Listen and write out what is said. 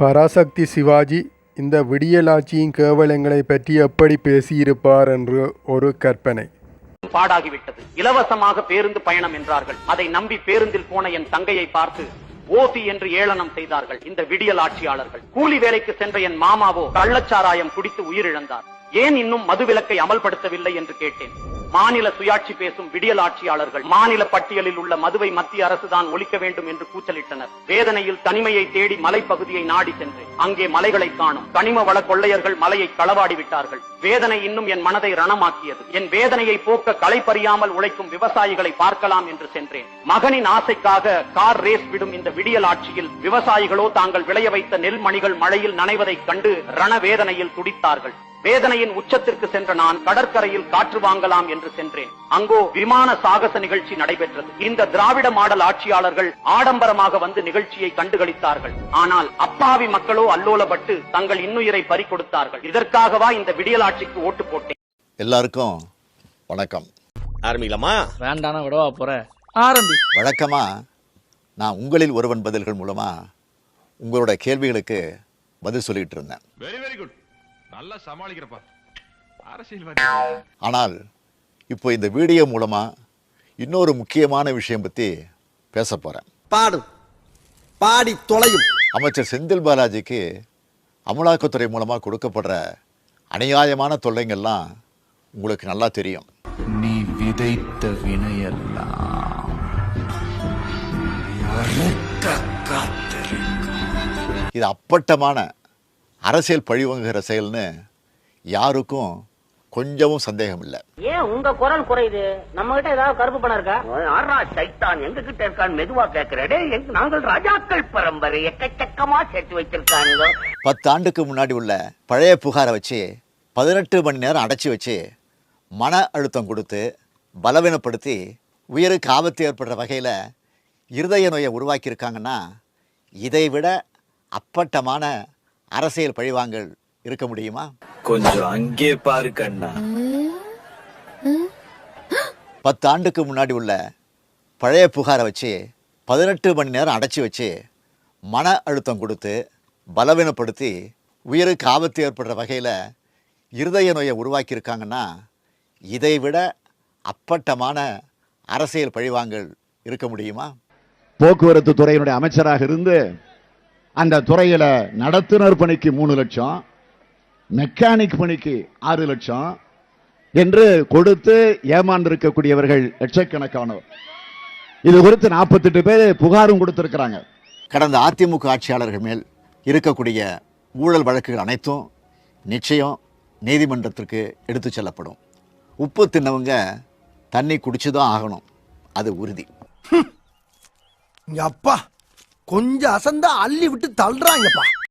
பராசக்தி சிவாஜி இந்த விடியலாட்சியின் கேவலங்களை பற்றி எப்படி பேசியிருப்பார் என்று ஒரு கற்பனை. பாடாகிவிட்டது. இலவசமாக பேருந்து பயணம் என்றார்கள். அதை நம்பி பேருந்தில் போன என் தங்கையை பார்த்து ஓசி என்று ஏளனம் செய்தார்கள் இந்த விடியல் ஆட்சியாளர்கள் கூலி வேலைக்கு சென்ற என் மாமாவோ கள்ளச்சாராயம் குடித்து உயிரிழந்தார். ஏன் இன்னும் மதுவிலக்கை அமல்படுத்தவில்லை என்று கேட்டேன். மாநில சுயாட்சி பேசும் விடியல் ஆட்சியாளர்கள் மாநில பட்டியலில் உள்ள மதுவை மத்திய அரசுதான் ஒழிக்க வேண்டும் என்று கூச்சலிட்டனர். வேதனையில் தனிமையை தேடி மலைப்பகுதியை நாடி சென்றேன் அங்கே மலைகளை காணும் கனிம வள கொள்ளையர்கள் மலையை களவாடி விட்டார்கள் வேதனை இன்னும் என் மனதை ரணமாக்கியது. என் வேதனையை போக்க களைப்பறியாமல் உழைக்கும் விவசாயிகளை பார்க்கலாம் என்று சென்றேன். மகனின் ஆசைக்காக கார் ரேஸ் விடும் இந்த விடியல் ஆட்சியில் விவசாயிகளோ தாங்கள் விளைய வைத்த நெல் மணிகள் மழையில் நனைவதைக் கண்டு ரணவேதனையில் துடித்தார்கள். வேதனையின் உச்சத்திற்கு சென்ற நான் கடற்கரையில் காற்று வாங்கலாம் என்று சென்றேன். அங்கோ விமான சாகச நிகழ்ச்சி நடைபெற்றது. இந்த திராவிட மாடல் ஆட்சியாளர்கள் ஆடம்பரமாக வந்து நிகழ்ச்சியை கண்டுகளித்தார்கள். ஆனால் அப்பாவி மக்களோ அல்லோலப்பட்டு தங்கள் இன்னுயிரை பறிகொடுத்தார்கள். இதற்காகவா இந்த விடியல் ஆட்சிக்கு ஓட்டு போட்டேன். எல்லாருக்கும் வணக்கம். ஆரம்பிக்கலாமா? வேண்டானா விடவா போற? ஆரம்பி. வழக்கமா நான் உங்களில் ஒருவன் பதில்கள் மூலமா உங்களோட கேள்விகளுக்கு பதில் சொல்லிட்டு இருந்தேன். வெரி வெரி குட் நல்லா சமாளிக்கிறப்பா. அரசியல்வாதி. ஆனால் இப்போ இந்த வீடியோ மூலமா இன்னொரு முக்கியமான விஷயம் பற்றி பேச போகிறேன் பாடும் பாடி தொலையும். அமைச்சர் செந்தில் பாலாஜிக்கு அமலாக்கத்துறை மூலமாக கொடுக்கப்படுற அநியாயமான தொல்லைங்கள்லாம் உங்களுக்கு நல்லா தெரியும். நீ விதைத்த வினையெல்லாம் இது அப்பட்டமான அரசியல் பழிவாங்குகிற செயல்னு யாருக்கும் கொஞ்சமும் சந்தேகம் இல்லை. ஏன் உங்க குரல் குறையுது? நம்ம கிட்ட ஏதாவது கருப்பு பணம் இருக்கா? ஆறா சைத்தான் எங்க கிட்ட இருக்கான்னு மெதுவா கேக்குறடே எங்க நாங்கள் ராஜாக்கள் பரம்பரை எக்கச்சக்கமா சேர்த்து வச்சிருக்காங்க பத்து ஆண்டுக்கு முன்னாடி உள்ள பழைய புகாரை வச்சு பதினெட்டு மணி நேரம் அடைச்சி வச்சு மன அழுத்தம் கொடுத்து பலவீனப்படுத்தி உயிருக்கு ஆபத்து ஏற்படுற வகையில் இருதய நோயை உருவாக்கியிருக்காங்கன்னா இதை விட அப்பட்டமான அரசியல் பழிவாங்கல் இருக்க முடியுமா? கொஞ்சம் அங்கே பாரு கண்ணா. பத்து ஆண்டுக்கு முன்னாடி உள்ள பழைய புகாரை வச்சு பதினெட்டு மணி நேரம் அடைச்சி வச்சு மன அழுத்தம் கொடுத்து பலவீனப்படுத்தி உயிருக்கு ஆபத்து ஏற்படுற வகையில் இருதய நோயை உருவாக்கியிருக்காங்கன்னா இதை விட அப்பட்டமான அரசியல் பழிவாங்கல் இருக்க முடியுமா? போக்குவரத்து துறையினுடைய அமைச்சராக இருந்து அந்த துறையில நடத்துனர் பணிக்கு மூணு லட்சம் மெக்கானிக் பணிக்கு ஆறு லட்சம் என்று கொடுத்து ஏமாந்திருக்கக்கூடியவர்கள் லட்சக்கணக்கானவர் இது குறித்து நாற்பத்தெட்டு பேர் புகாரும் கொடுத்திருக்கிறாங்க. கடந்த அதிமுக ஆட்சியாளர்கள் மேல் இருக்கக்கூடிய ஊழல் வழக்குகள் அனைத்தும் நிச்சயம் நீதிமன்றத்திற்கு எடுத்து செல்லப்படும். உப்பு தின்னவங்க தண்ணி குடிச்சு தான் ஆகணும். அது உறுதி. அப்பா கொஞ்சம் அசந்தா அள்ளி விட்டு தள்ளுறாங்கப்பா.